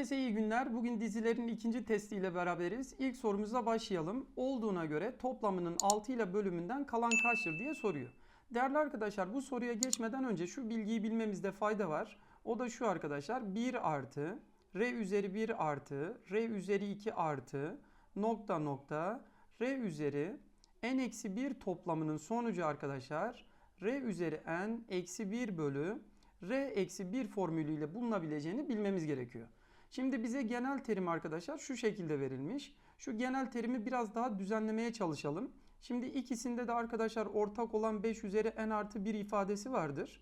Herkese iyi günler. Bugün dizilerin ikinci testiyle beraberiz. İlk sorumuza başlayalım. Olduğuna göre toplamının 6 ile bölümünden kalan kaçtır diye soruyor. Değerli arkadaşlar bu soruya geçmeden önce şu bilgiyi bilmemizde fayda var. O da şu arkadaşlar 1 artı r üzeri 1 artı r üzeri 2 artı nokta nokta r üzeri n eksi 1 toplamının sonucu arkadaşlar r üzeri n eksi 1 bölü r eksi 1 formülüyle bulunabileceğini bilmemiz gerekiyor. Şimdi bize genel terim arkadaşlar şu şekilde verilmiş. Şu genel terimi biraz daha düzenlemeye çalışalım. Şimdi ikisinde de arkadaşlar ortak olan 5 üzeri n artı 1 ifadesi vardır.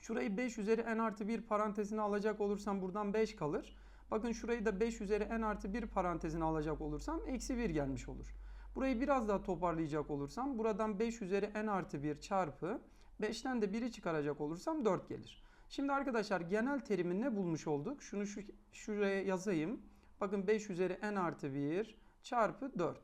Şurayı 5 üzeri n artı 1 parantezine alacak olursam buradan 5 kalır. Bakın şurayı da 5 üzeri n artı 1 parantezine alacak olursam eksi 1 gelmiş olur. Burayı biraz daha toparlayacak olursam buradan 5 üzeri n artı 1 çarpı 5'ten de 1'i çıkaracak olursam 4 gelir. Şimdi arkadaşlar genel terimi ne bulmuş olduk? Şunu şu, şuraya yazayım. Bakın 5 üzeri n artı 1 çarpı 4.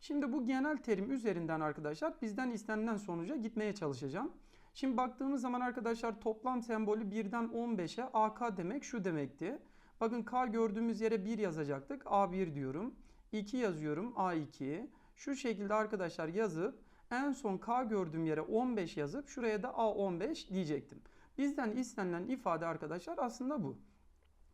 Şimdi bu genel terim üzerinden arkadaşlar bizden istenilen sonuca gitmeye çalışacağım. Şimdi baktığımız zaman arkadaşlar toplam sembolü 1'den 15'e AK demek şu demekti. Bakın K gördüğümüz yere 1 yazacaktık. A1 diyorum. 2 yazıyorum. A2. Şu şekilde arkadaşlar yazıp en son K gördüğüm yere 15 yazıp şuraya da A15 diyecektim. Bizden istenilen ifade arkadaşlar aslında bu.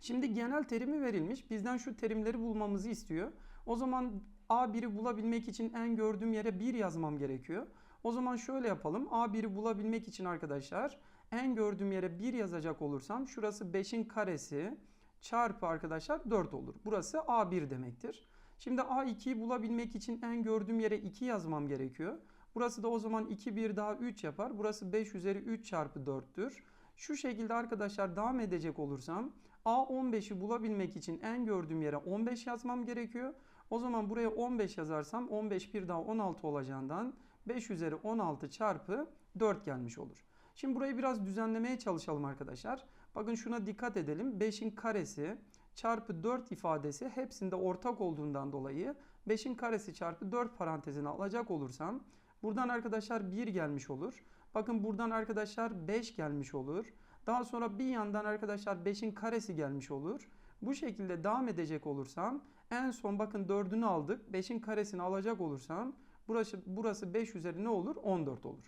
Şimdi genel terimi verilmiş. Bizden şu terimleri bulmamızı istiyor. O zaman A1'i bulabilmek için en gördüğüm yere 1 yazmam gerekiyor. O zaman şöyle yapalım. A1'i bulabilmek için arkadaşlar en gördüğüm yere 1 yazacak olursam şurası 5'in karesi çarpı arkadaşlar 4 olur. Burası A1 demektir. Şimdi A2'yi bulabilmek için en gördüğüm yere 2 yazmam gerekiyor. Burası da o zaman 2 1 daha 3 yapar. Burası 5 üzeri 3 çarpı 4'tür. Şu şekilde arkadaşlar devam edecek olursam A15'i bulabilmek için en gördüğüm yere 15 yazmam gerekiyor. O zaman buraya 15 yazarsam 15 bir daha 16 olacağından 5 üzeri 16 çarpı 4 gelmiş olur. Şimdi burayı biraz düzenlemeye çalışalım arkadaşlar. Bakın şuna dikkat edelim. 5'in karesi çarpı 4 ifadesi hepsinde ortak olduğundan dolayı 5'in karesi çarpı 4 parantezine alacak olursam buradan arkadaşlar 1 gelmiş olur. Bakın buradan arkadaşlar 5 gelmiş olur. Daha sonra bir yandan arkadaşlar 5'in karesi gelmiş olur. Bu şekilde devam edecek olursam en son bakın 4'ünü aldık. 5'in karesini alacak olursam burası, burası 5 üzeri ne olur? 14 olur.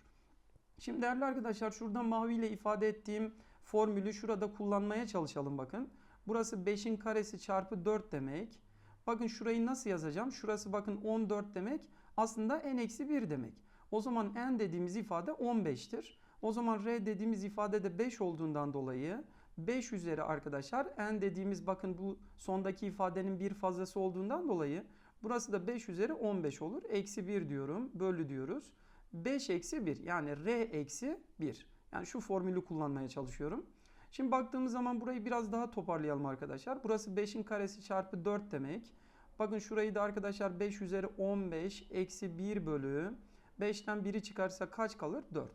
Şimdi değerli arkadaşlar şuradan maviyle ifade ettiğim formülü şurada kullanmaya çalışalım bakın. Burası 5'in karesi çarpı 4 demek. Bakın şurayı nasıl yazacağım? Şurası bakın 14 demek. Aslında n-1 demek. O zaman n dediğimiz ifade 15'tir. O zaman r dediğimiz ifade de 5 olduğundan dolayı 5 üzeri arkadaşlar n dediğimiz bakın bu sondaki ifadenin bir fazlası olduğundan dolayı burası da 5 üzeri 15 olur. Eksi 1 diyorum. Bölü diyoruz. 5 eksi 1 yani r eksi 1. Yani şu formülü kullanmaya çalışıyorum. Şimdi baktığımız zaman burayı biraz daha toparlayalım arkadaşlar. Burası 5'in karesi çarpı 4 demek. Bakın şurayı da arkadaşlar 5 üzeri 15 eksi 1 bölü 5'ten 1'i çıkarsa kaç kalır? 4.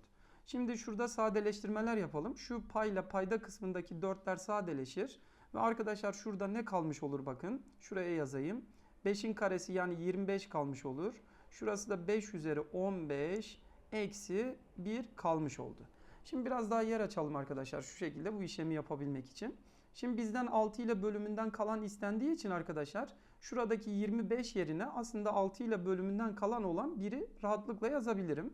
Şimdi şurada sadeleştirmeler yapalım. Şu payla payda kısmındaki 4'ler sadeleşir. Ve arkadaşlar şurada ne kalmış olur bakın. Şuraya yazayım. 5'in karesi yani 25 kalmış olur. Şurası da 5 üzeri 15 eksi 1 kalmış oldu. Şimdi biraz daha yer açalım arkadaşlar şu şekilde bu işlemi yapabilmek için. Şimdi bizden 6 ile bölümünden kalan istendiği için arkadaşlar şuradaki 25 yerine aslında 6 ile bölümünden kalan olan biri rahatlıkla yazabilirim.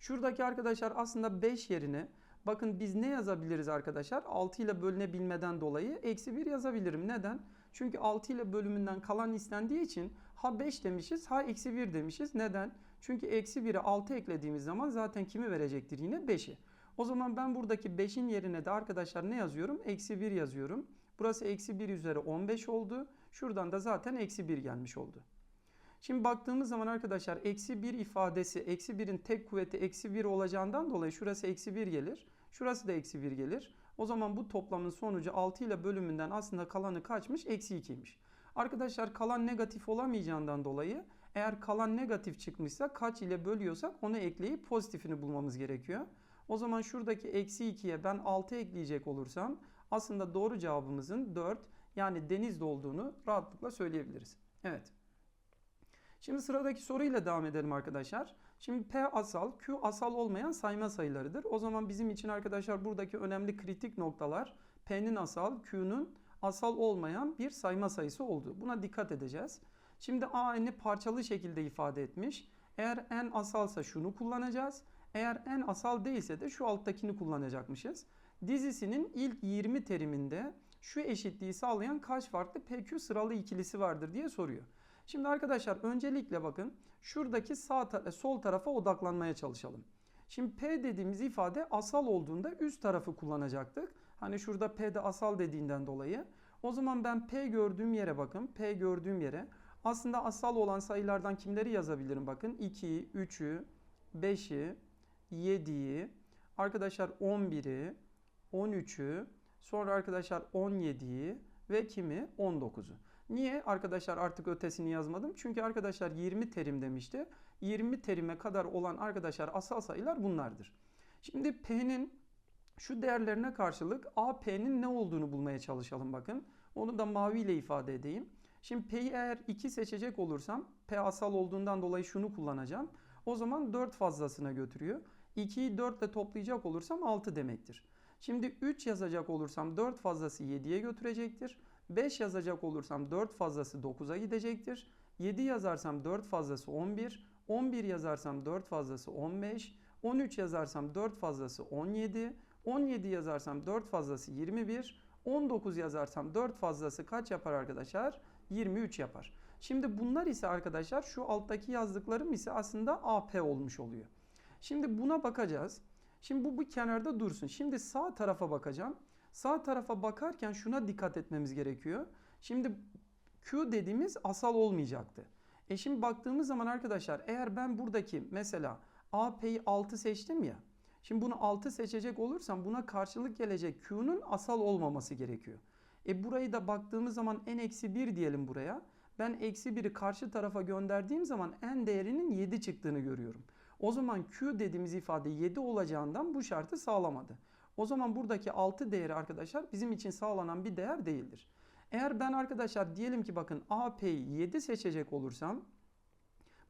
Şuradaki arkadaşlar aslında 5 yerine bakın biz ne yazabiliriz arkadaşlar? 6 ile bölünebilmeden dolayı eksi 1 yazabilirim. Neden? Çünkü 6 ile bölümünden kalan istendiği için ha 5 demişiz ha eksi 1 demişiz. Neden? Çünkü eksi 1'e 6 eklediğimiz zaman zaten kimi verecektir yine? 5'i. O zaman ben buradaki 5'in yerine de arkadaşlar ne yazıyorum? Eksi 1 yazıyorum. Burası eksi 1 üzeri 15 oldu. Şuradan da zaten eksi 1 gelmiş oldu. Şimdi baktığımız zaman arkadaşlar eksi 1 ifadesi eksi 1'in tek kuvveti eksi 1 olacağından dolayı şurası eksi 1 gelir. Şurası da eksi 1 gelir. O zaman bu toplamın sonucu 6 ile bölümünden aslında kalanı kaçmış? Eksi 2'ymiş. Arkadaşlar kalan negatif olamayacağından dolayı eğer kalan negatif çıkmışsa kaç ile bölüyorsak onu ekleyip pozitifini bulmamız gerekiyor. O zaman şuradaki eksi 2'ye ben 6 ekleyecek olursam aslında doğru cevabımızın 4 yani denizde olduğunu rahatlıkla söyleyebiliriz. Evet. Şimdi sıradaki soruyla devam edelim arkadaşlar. Şimdi P asal, Q asal olmayan sayma sayılarıdır. O zaman bizim için arkadaşlar buradaki önemli kritik noktalar P'nin asal, Q'nun asal olmayan bir sayma sayısı oldu. Buna dikkat edeceğiz. Şimdi a n'i parçalı şekilde ifade etmiş. Eğer n asalsa şunu kullanacağız. Eğer n asal değilse de şu alttakini kullanacakmışız. Dizisinin ilk 20 teriminde şu eşitliği sağlayan kaç farklı PQ sıralı ikilisi vardır diye soruyor. Şimdi arkadaşlar öncelikle bakın şuradaki sağ ta- sol tarafa odaklanmaya çalışalım. Şimdi P dediğimiz ifade asal olduğunda üst tarafı kullanacaktık. Hani şurada P'de asal dediğinden dolayı. O zaman ben P gördüğüm yere bakın. P gördüğüm yere aslında asal olan sayılardan kimleri yazabilirim bakın. 2'yi, 3'ü, 5'i, 7'yi, arkadaşlar 11'i, 13'ü, sonra arkadaşlar 17'yi ve kimi? 19'u. Niye arkadaşlar artık ötesini yazmadım? Çünkü arkadaşlar 20 terim demişti. 20 terime kadar olan arkadaşlar asal sayılar bunlardır. Şimdi P'nin şu değerlerine karşılık AP'nin ne olduğunu bulmaya çalışalım bakın. Onu da maviyle ifade edeyim. Şimdi P'yi eğer 2 seçecek olursam P asal olduğundan dolayı şunu kullanacağım. O zaman 4 fazlasına götürüyor. 2'yi 4 ile toplayacak olursam 6 demektir. Şimdi 3 yazacak olursam 4 fazlası 7'ye götürecektir. 5 yazacak olursam 4 fazlası 9'a gidecektir. 7 yazarsam 4 fazlası 11. 11 yazarsam 4 fazlası 15. 13 yazarsam 4 fazlası 17. 17 yazarsam 4 fazlası 21. 19 yazarsam 4 fazlası kaç yapar arkadaşlar? 23 yapar. Şimdi bunlar ise arkadaşlar şu alttaki yazdıklarım ise aslında AP olmuş oluyor. Şimdi buna bakacağız. Şimdi bu bir kenarda dursun. Şimdi sağ tarafa bakacağım. Sağ tarafa bakarken şuna dikkat etmemiz gerekiyor. Şimdi Q dediğimiz asal olmayacaktı. E şimdi baktığımız zaman arkadaşlar eğer ben buradaki mesela AP'yi 6 seçtim ya. Şimdi bunu 6 seçecek olursam buna karşılık gelecek Q'nun asal olmaması gerekiyor. E burayı da baktığımız zaman n-1 diyelim buraya. Ben eksi 1'i karşı tarafa gönderdiğim zaman n değerinin 7 çıktığını görüyorum. O zaman Q dediğimiz ifade 7 olacağından bu şartı sağlamadı. O zaman buradaki 6 değeri arkadaşlar bizim için sağlanan bir değer değildir. Eğer ben arkadaşlar diyelim ki bakın AP'yi 7 seçecek olursam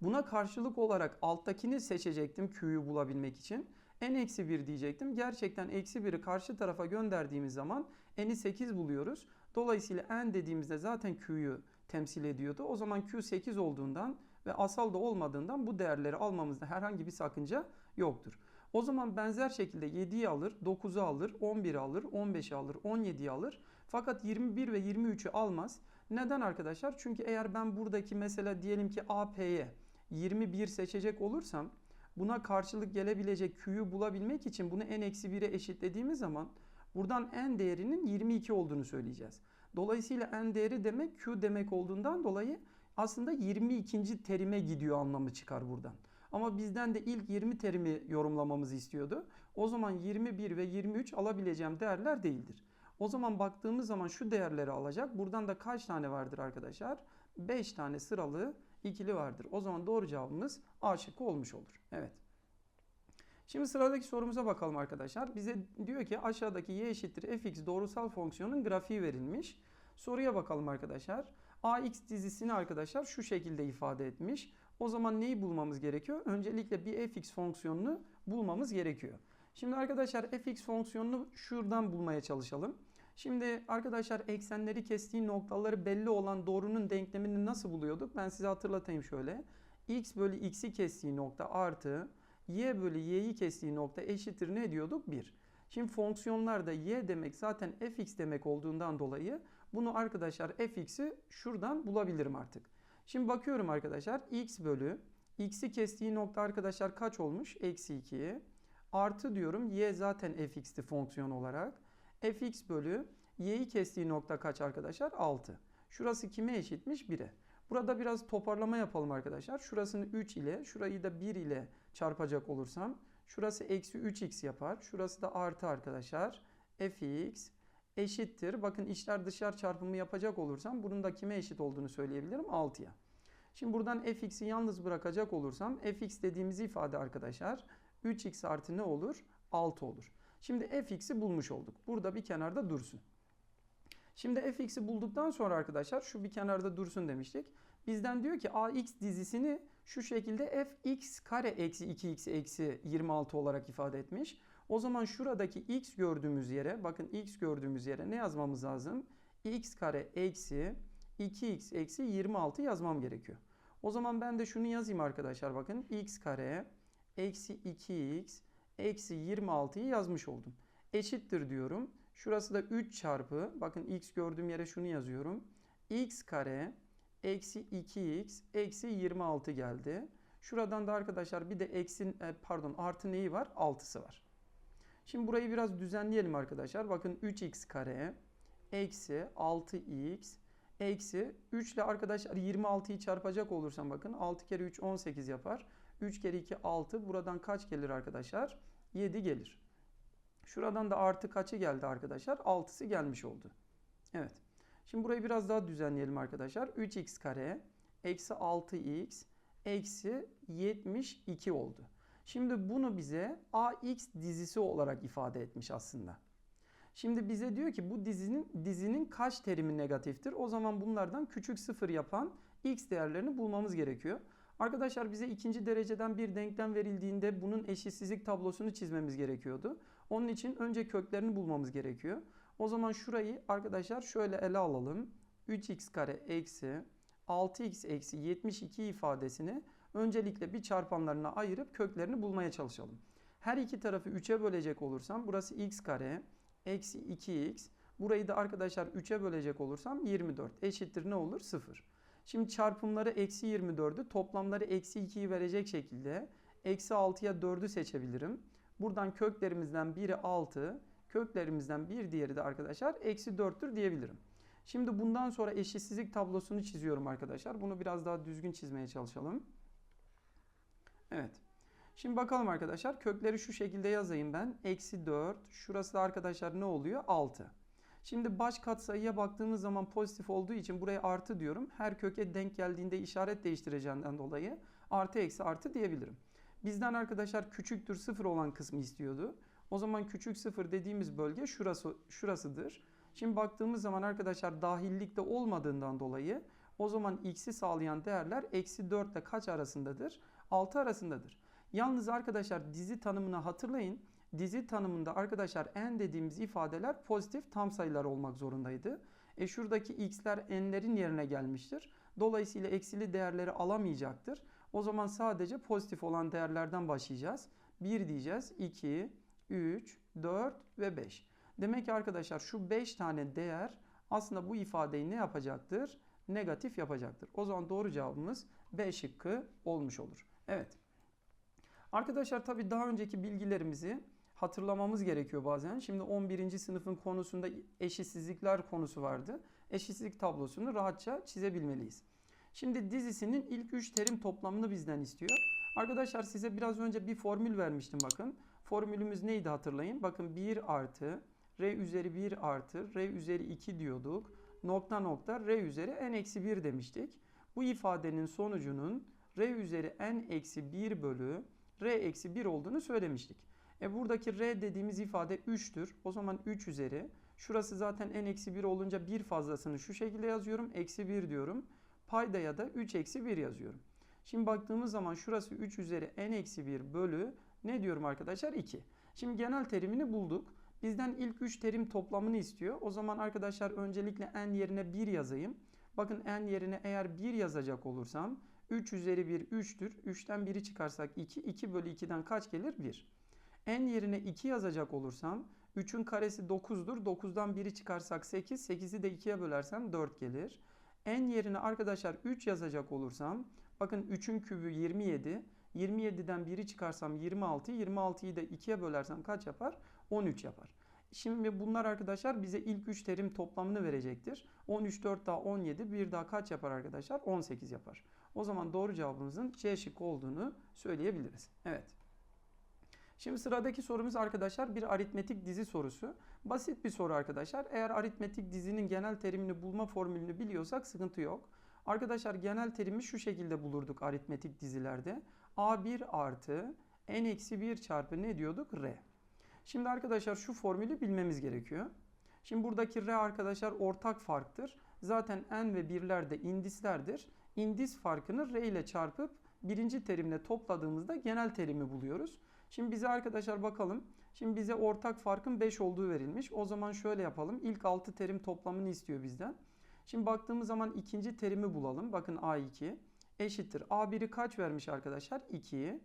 buna karşılık olarak alttakini seçecektim Q'yu bulabilmek için. N-1 diyecektim. Gerçekten eksi 1'i karşı tarafa gönderdiğimiz zaman N'i 8 buluyoruz. Dolayısıyla N dediğimizde zaten Q'yu temsil ediyordu. O zaman Q 8 olduğundan ve asal da olmadığından bu değerleri almamızda herhangi bir sakınca yoktur. O zaman benzer şekilde 7'yi alır, 9'u alır, 11'i alır, 15'i alır, 17'yi alır. Fakat 21 ve 23'ü almaz. Neden arkadaşlar? Çünkü eğer ben buradaki mesela diyelim ki AP'ye 21 seçecek olursam buna karşılık gelebilecek Q'yu bulabilmek için bunu n-1'e eşitlediğimiz zaman buradan n değerinin 22 olduğunu söyleyeceğiz. Dolayısıyla n değeri demek Q demek olduğundan dolayı aslında 22. terime gidiyor anlamı çıkar buradan. Ama bizden de ilk 20 terimi yorumlamamızı istiyordu. O zaman 21 ve 23 alabileceğim değerler değildir. O zaman baktığımız zaman şu değerleri alacak. Buradan da kaç tane vardır arkadaşlar? 5 tane sıralı ikili vardır. O zaman doğru cevabımız A şıkkı olmuş olur. Evet. Şimdi sıradaki sorumuza bakalım arkadaşlar. Bize diyor ki aşağıdaki y eşittir fx doğrusal fonksiyonun grafiği verilmiş. Soruya bakalım arkadaşlar. Ax dizisini arkadaşlar şu şekilde ifade etmiş. O zaman neyi bulmamız gerekiyor? Öncelikle bir fx fonksiyonunu bulmamız gerekiyor. Şimdi arkadaşlar fx fonksiyonunu şuradan bulmaya çalışalım. Şimdi arkadaşlar eksenleri kestiği noktaları belli olan doğrunun denklemini nasıl buluyorduk? Ben size hatırlatayım şöyle. x bölü x'i kestiği nokta artı y bölü y'yi kestiği nokta eşittir ne diyorduk? 1. Şimdi fonksiyonlarda y demek zaten fx demek olduğundan dolayı bunu arkadaşlar fx'i şuradan bulabilirim artık. Şimdi bakıyorum arkadaşlar x bölü x'i kestiği nokta arkadaşlar kaç olmuş? Eksi 2. Artı diyorum y zaten fx'ti fonksiyon olarak. fx bölü y'yi kestiği nokta kaç arkadaşlar? 6. Şurası kime eşitmiş? 1'e. Burada biraz toparlama yapalım arkadaşlar. Şurasını 3 ile, şurayı da 1 ile çarpacak olursam şurası eksi 3x yapar. Şurası da artı arkadaşlar. fx eşittir. Bakın içler dışlar çarpımı yapacak olursam bunun da kime eşit olduğunu söyleyebilirim? 6'ya. Şimdi buradan fx'i yalnız bırakacak olursam fx dediğimiz ifade arkadaşlar 3x artı ne olur? 6 olur. Şimdi fx'i bulmuş olduk. Burada bir kenarda dursun. Şimdi fx'i bulduktan sonra arkadaşlar şu bir kenarda dursun demiştik. Bizden diyor ki ax dizisini şu şekilde fx kare eksi 2x eksi 26 olarak ifade etmiş. O zaman şuradaki x gördüğümüz yere bakın x gördüğümüz yere ne yazmamız lazım? x kare eksi 2x eksi 26 yazmam gerekiyor. O zaman ben de şunu yazayım arkadaşlar bakın. x kare eksi 2x eksi 26'yı yazmış oldum. Eşittir diyorum. Şurası da 3 çarpı bakın x gördüğüm yere şunu yazıyorum. x kare eksi 2x eksi 26 geldi. Şuradan da arkadaşlar bir de eksin e, pardon artı neyi var? 6'sı var. Şimdi burayı biraz düzenleyelim arkadaşlar. Bakın 3x kare eksi 6x eksi 3 ile arkadaşlar 26'yı çarpacak olursam bakın 6 kere 3 18 yapar. 3 kere 2 6. Buradan kaç gelir arkadaşlar? 7 gelir. Şuradan da artı kaçı geldi arkadaşlar? 6'sı gelmiş oldu. Evet. Şimdi burayı biraz daha düzenleyelim arkadaşlar. 3x kare eksi 6x eksi 72 oldu. Şimdi bunu bize ax dizisi olarak ifade etmiş aslında. Şimdi bize diyor ki bu dizinin dizinin kaç terimi negatiftir? O zaman bunlardan küçük sıfır yapan x değerlerini bulmamız gerekiyor. Arkadaşlar bize ikinci dereceden bir denklem verildiğinde bunun eşitsizlik tablosunu çizmemiz gerekiyordu. Onun için önce köklerini bulmamız gerekiyor. O zaman şurayı arkadaşlar şöyle ele alalım. 3x kare eksi 6x eksi 72 ifadesini öncelikle bir çarpanlarına ayırıp köklerini bulmaya çalışalım. Her iki tarafı 3'e bölecek olursam burası x kare eksi 2x. Burayı da arkadaşlar 3'e bölecek olursam 24 eşittir ne olur? 0. Şimdi çarpımları eksi 24'ü toplamları eksi 2'yi verecek şekilde eksi 6'ya 4'ü seçebilirim. Buradan köklerimizden biri 6, köklerimizden bir diğeri de arkadaşlar eksi 4'tür diyebilirim. Şimdi bundan sonra eşitsizlik tablosunu çiziyorum arkadaşlar. Bunu biraz daha düzgün çizmeye çalışalım. Evet. Şimdi bakalım arkadaşlar. Kökleri şu şekilde yazayım ben. Eksi 4. Şurası da arkadaşlar ne oluyor? 6. Şimdi baş katsayıya baktığımız zaman pozitif olduğu için buraya artı diyorum. Her köke denk geldiğinde işaret değiştireceğinden dolayı artı eksi artı diyebilirim. Bizden arkadaşlar küçüktür sıfır olan kısmı istiyordu. O zaman küçük sıfır dediğimiz bölge şurası şurasıdır. Şimdi baktığımız zaman arkadaşlar dahillikte olmadığından dolayı o zaman x'i sağlayan değerler eksi 4 ile kaç arasındadır? 6 arasındadır. Yalnız arkadaşlar dizi tanımını hatırlayın. Dizi tanımında arkadaşlar n dediğimiz ifadeler pozitif tam sayılar olmak zorundaydı. E şuradaki x'ler n'lerin yerine gelmiştir. Dolayısıyla eksili değerleri alamayacaktır. O zaman sadece pozitif olan değerlerden başlayacağız. 1 diyeceğiz, 2, 3, 4 ve 5. Demek ki arkadaşlar şu 5 tane değer aslında bu ifadeyi ne yapacaktır? Negatif yapacaktır. O zaman doğru cevabımız B şıkkı olmuş olur. Evet. Arkadaşlar tabii daha önceki bilgilerimizi hatırlamamız gerekiyor bazen. Şimdi 11. sınıfın konusunda eşitsizlikler konusu vardı. Eşitsizlik tablosunu rahatça çizebilmeliyiz. Şimdi dizisinin ilk 3 terim toplamını bizden istiyor. Arkadaşlar size biraz önce bir formül vermiştim bakın. Formülümüz neydi hatırlayın. Bakın 1 artı r üzeri 1 artı r üzeri 2 diyorduk. Nokta nokta r üzeri n eksi 1 demiştik. Bu ifadenin sonucunun r üzeri n eksi 1 bölü r eksi 1 olduğunu söylemiştik. E buradaki r dediğimiz ifade 3'tür. O zaman 3 üzeri. Şurası zaten n eksi 1 olunca bir fazlasını şu şekilde yazıyorum. Eksi 1 diyorum. Paydaya da 3 eksi 1 yazıyorum. Şimdi baktığımız zaman şurası 3 üzeri n eksi 1 bölü ne diyorum arkadaşlar 2. Şimdi genel terimini bulduk. Bizden ilk 3 terim toplamını istiyor. O zaman arkadaşlar öncelikle n yerine 1 yazayım. Bakın n yerine eğer 1 yazacak olursam 3 üzeri 1 3'tür. 3'ten 1'i çıkarsak 2. 2 bölü 2'den kaç gelir? 1. n yerine 2 yazacak olursam 3'ün karesi 9'dur. 9'dan 1'i çıkarsak 8. 8'i de 2'ye bölersem 4 gelir. n yerine arkadaşlar 3 yazacak olursam bakın 3'ün kübü 27. 27'den 1'i çıkarsam 26. 26'yı da 2'ye bölersem kaç yapar? 13 yapar. Şimdi bunlar arkadaşlar bize ilk 3 terim toplamını verecektir. 13, 4 daha 17, 1 daha kaç yapar arkadaşlar? 18 yapar. O zaman doğru cevabımızın C şıkkı olduğunu söyleyebiliriz. Evet. Şimdi sıradaki sorumuz arkadaşlar bir aritmetik dizi sorusu. Basit bir soru arkadaşlar. Eğer aritmetik dizinin genel terimini bulma formülünü biliyorsak sıkıntı yok. Arkadaşlar genel terimi şu şekilde bulurduk aritmetik dizilerde. A1 artı n-1 çarpı ne diyorduk? R. Şimdi arkadaşlar şu formülü bilmemiz gerekiyor. Şimdi buradaki R arkadaşlar ortak farktır. Zaten n ve birler de indislerdir. İndis farkını R ile çarpıp birinci terimle topladığımızda genel terimi buluyoruz. Şimdi bize arkadaşlar bakalım. Şimdi bize ortak farkın 5 olduğu verilmiş. O zaman şöyle yapalım. İlk 6 terim toplamını istiyor bizden. Şimdi baktığımız zaman ikinci terimi bulalım. Bakın A2 eşittir. A1'i kaç vermiş arkadaşlar? 2'yi.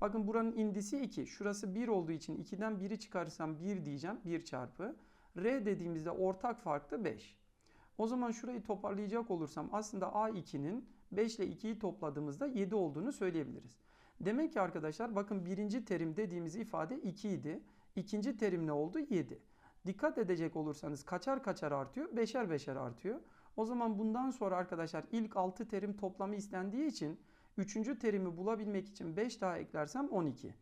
Bakın buranın indisi 2. Şurası 1 olduğu için 2'den 1'i çıkarırsam 1 diyeceğim. 1 çarpı. R dediğimizde ortak fark da 5. O zaman şurayı toparlayacak olursam aslında A2'nin 5 ile 2'yi topladığımızda 7 olduğunu söyleyebiliriz. Demek ki arkadaşlar bakın birinci terim dediğimiz ifade 2 idi. İkinci terim ne oldu? 7. Dikkat edecek olursanız kaçar kaçar artıyor? Beşer beşer artıyor. O zaman bundan sonra arkadaşlar ilk 6 terim toplamı istendiği için 3. terimi bulabilmek için 5 daha eklersem 12.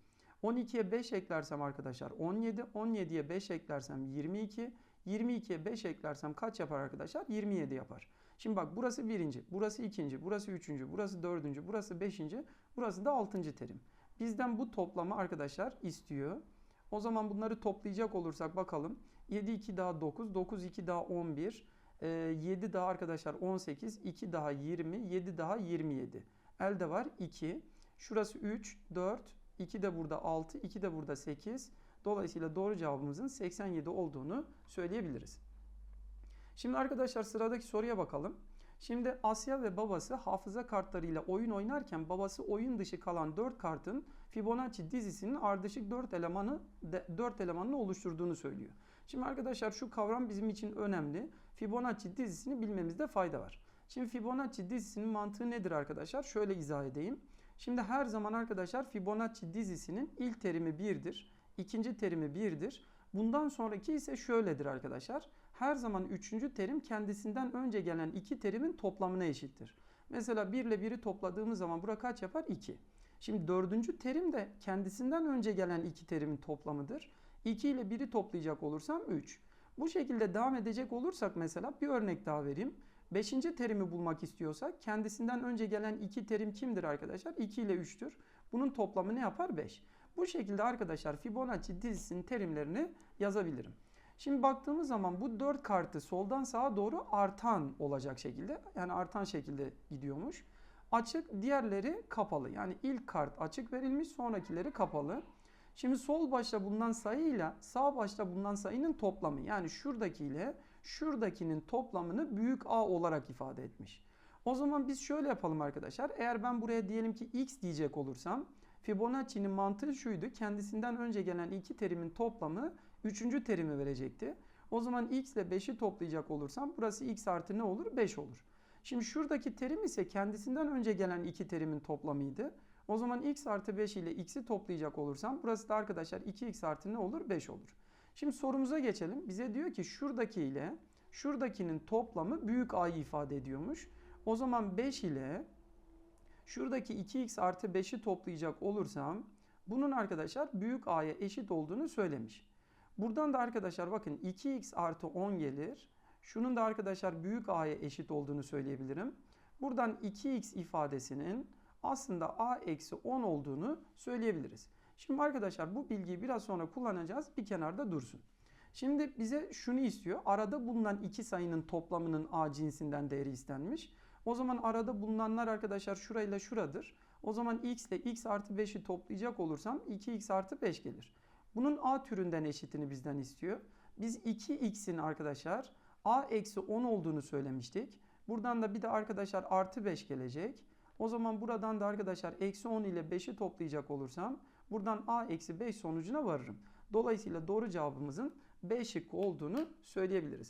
12'ye 5 eklersem arkadaşlar 17. 17'ye 5 eklersem 22. 22'ye 5 eklersem kaç yapar arkadaşlar? 27 yapar. Şimdi bak burası birinci, burası ikinci, burası üçüncü, burası dördüncü, burası beşinci, burası da altıncı terim. Bizden bu toplama arkadaşlar istiyor. O zaman bunları toplayacak olursak bakalım. 7 2 daha 9, 9 2 daha 11, 7 daha arkadaşlar 18, 2 daha 20, 7 daha 27. Elde var 2. Şurası 3, 4, 2 de burada 6, 2 de burada 8. Dolayısıyla doğru cevabımızın 87 olduğunu söyleyebiliriz. Şimdi arkadaşlar sıradaki soruya bakalım. Şimdi Asya ve babası hafıza kartlarıyla oyun oynarken babası oyun dışı kalan 4 kartın Fibonacci dizisinin ardışık 4 elemanı 4 elemanını oluşturduğunu söylüyor. Şimdi arkadaşlar şu kavram bizim için önemli. Fibonacci dizisini bilmemizde fayda var. Şimdi Fibonacci dizisinin mantığı nedir arkadaşlar? Şöyle izah edeyim. Şimdi her zaman arkadaşlar Fibonacci dizisinin ilk terimi 1'dir. ikinci terimi 1'dir. Bundan sonraki ise şöyledir arkadaşlar. Her zaman üçüncü terim kendisinden önce gelen iki terimin toplamına eşittir. Mesela 1 ile 1'i topladığımız zaman bura kaç yapar? 2. Şimdi dördüncü terim de kendisinden önce gelen iki terimin toplamıdır. 2 ile 1'i toplayacak olursam 3. Bu şekilde devam edecek olursak mesela bir örnek daha vereyim. Beşinci terimi bulmak istiyorsak kendisinden önce gelen iki terim kimdir arkadaşlar? 2 ile 3'tür. Bunun toplamı ne yapar? 5. Bu şekilde arkadaşlar Fibonacci dizisinin terimlerini yazabilirim. Şimdi baktığımız zaman bu 4 kartı soldan sağa doğru artan olacak şekilde yani artan şekilde gidiyormuş. Açık diğerleri kapalı yani ilk kart açık verilmiş sonrakileri kapalı. Şimdi sol başta bulunan sayıyla sağ başta bulunan sayının toplamı yani şuradaki ile şuradakinin toplamını büyük A olarak ifade etmiş. O zaman biz şöyle yapalım arkadaşlar. Eğer ben buraya diyelim ki x diyecek olursam Fibonacci'nin mantığı şuydu. Kendisinden önce gelen iki terimin toplamı üçüncü terimi verecekti. O zaman x ile 5'i toplayacak olursam burası x artı ne olur? 5 olur. Şimdi şuradaki terim ise kendisinden önce gelen iki terimin toplamıydı. O zaman x artı 5 ile x'i toplayacak olursam burası da arkadaşlar 2x artı ne olur? 5 olur. Şimdi sorumuza geçelim. Bize diyor ki şuradaki ile şuradakinin toplamı büyük a'yı ifade ediyormuş. O zaman 5 ile şuradaki 2x artı 5'i toplayacak olursam bunun arkadaşlar büyük a'ya eşit olduğunu söylemiş. Buradan da arkadaşlar bakın 2x artı 10 gelir. Şunun da arkadaşlar büyük a'ya eşit olduğunu söyleyebilirim. Buradan 2x ifadesinin aslında a eksi 10 olduğunu söyleyebiliriz. Şimdi arkadaşlar bu bilgiyi biraz sonra kullanacağız. Bir kenarda dursun. Şimdi bize şunu istiyor. Arada bulunan iki sayının toplamının a cinsinden değeri istenmiş. O zaman arada bulunanlar arkadaşlar şurayla şuradır. O zaman x ile x artı 5'i toplayacak olursam 2x artı 5 gelir. Bunun a türünden eşitini bizden istiyor. Biz 2x'in arkadaşlar a eksi 10 olduğunu söylemiştik. Buradan da bir de arkadaşlar artı 5 gelecek. O zaman buradan da arkadaşlar eksi 10 ile 5'i toplayacak olursam buradan a eksi 5 sonucuna varırım. Dolayısıyla doğru cevabımızın B şıkkı olduğunu söyleyebiliriz.